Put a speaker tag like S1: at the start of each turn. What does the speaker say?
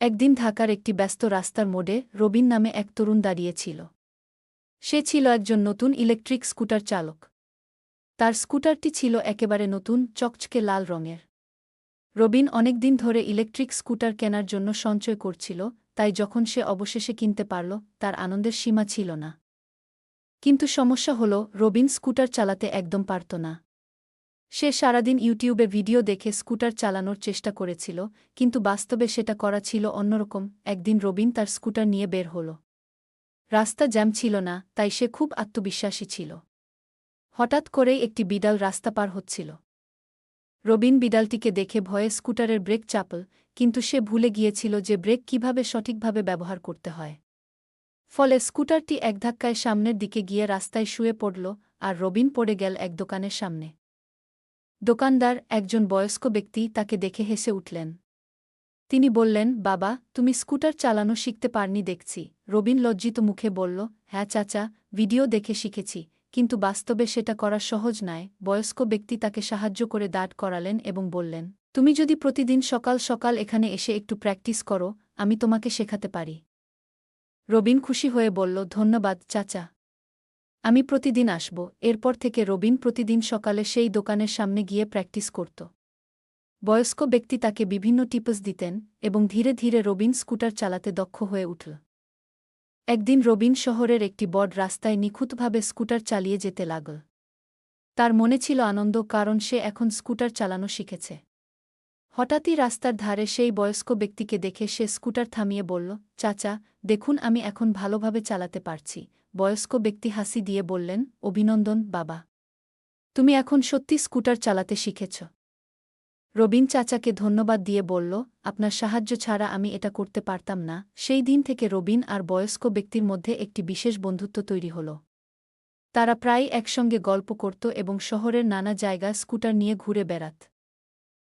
S1: একদিন ঢাকার একটি ব্যস্ত রাস্তার মোড়ে রবিন নামে এক তরুণ দাঁড়িয়েছিল। সে ছিল একজন নতুন ইলেকট্রিক স্কুটার চালক। তার স্কুটারটি ছিল একেবারে নতুন, চকচকে লাল রঙের। রবিন অনেকদিন ধরে ইলেকট্রিক স্কুটার কেনার জন্য সঞ্চয় করছিল, তাই যখন সে অবশেষে কিনতে পারল, তার আনন্দের সীমা ছিল না। কিন্তু সমস্যা হল, রবিন স্কুটার চালাতে একদম পারত না। সে সারাদিন ইউটিউবে ভিডিও দেখে স্কুটার চালানোর চেষ্টা করেছিল, কিন্তু বাস্তবে সেটা করা ছিল অন্যরকম। একদিন রবিন তার স্কুটার নিয়ে বের হল। রাস্তা জ্যাম ছিল না, তাই সে খুব আত্মবিশ্বাসী ছিল। হঠাৎ করেই একটি বিড়াল রাস্তা পার হচ্ছিল। রবিন বিড়ালটিকে দেখে ভয়ে স্কুটারের ব্রেক চাপল, কিন্তু সে ভুলে গিয়েছিল যে ব্রেক কীভাবে সঠিকভাবে ব্যবহার করতে হয়। ফলে স্কুটারটি এক ধাক্কায় সামনের দিকে গিয়ে রাস্তায় শুয়ে পড়ল, আর রবিন পড়ে গেল এক দোকানের সামনে। দোকানদার একজন বয়স্ক ব্যক্তি তাকে দেখে হেসে উঠলেন। তিনি বললেন, বাবা, তুমি স্কুটার চালানো শিখতে পারনি দেখছি। রবিন লজ্জিত মুখে বলল হ্যাঁ চাচা, ভিডিও দেখে শিখেছি, কিন্তু বাস্তবে সেটা করা সহজ নয়। বয়স্ক ব্যক্তি তাকে সাহায্য করে দাঁড় করালেন এবং বললেন, তুমি যদি প্রতিদিন সকাল সকাল এখানে এসে একটু প্র্যাকটিস করো, আমি তোমাকে শেখাতে পারি। রবিন খুশি হয়ে বলল, ধন্যবাদ চাচা। আমি প্রতিদিন আসব, এরপর থেকে রবিন প্রতিদিন সকালে সেই দোকানের সামনে গিয়ে প্র্যাকটিস করত। বয়স্ক ব্যক্তি তাকে বিভিন্ন টিপস দিতেন এবং ধীরে ধীরে রবিন স্কুটার চালাতে দক্ষ হয়ে উঠল। একদিন রবিন শহরের একটি বড় রাস্তায় নিখুঁতভাবে স্কুটার চালিয়ে যেতে লাগল। তার মনে ছিল আনন্দ কারণ সে এখন স্কুটার চালানো শিখেছে। হঠাৎই রাস্তার ধারে সেই বয়স্ক ব্যক্তিকে দেখে সে স্কুটার থামিয়ে বলল, চাচা, দেখুন আমি এখন ভালোভাবে চালাতে পারছি। বয়স্ক ব্যক্তি হাসি দিয়ে বললেন, অভিনন্দন, বাবা। তুমি এখন সত্যি স্কুটার চালাতে শিখেছ রবিন চাচাকে ধন্যবাদ দিয়ে বলল, আপনার সাহায্য ছাড়া আমি এটা করতে পারতাম না সেই দিন থেকে রবিন আর বয়স্ক ব্যক্তির মধ্যে একটি বিশেষ বন্ধুত্ব তৈরি হল। তারা প্রায় একসঙ্গে গল্প করত এবং শহরের নানা জায়গা স্কুটার নিয়ে ঘুরে বেড়াত।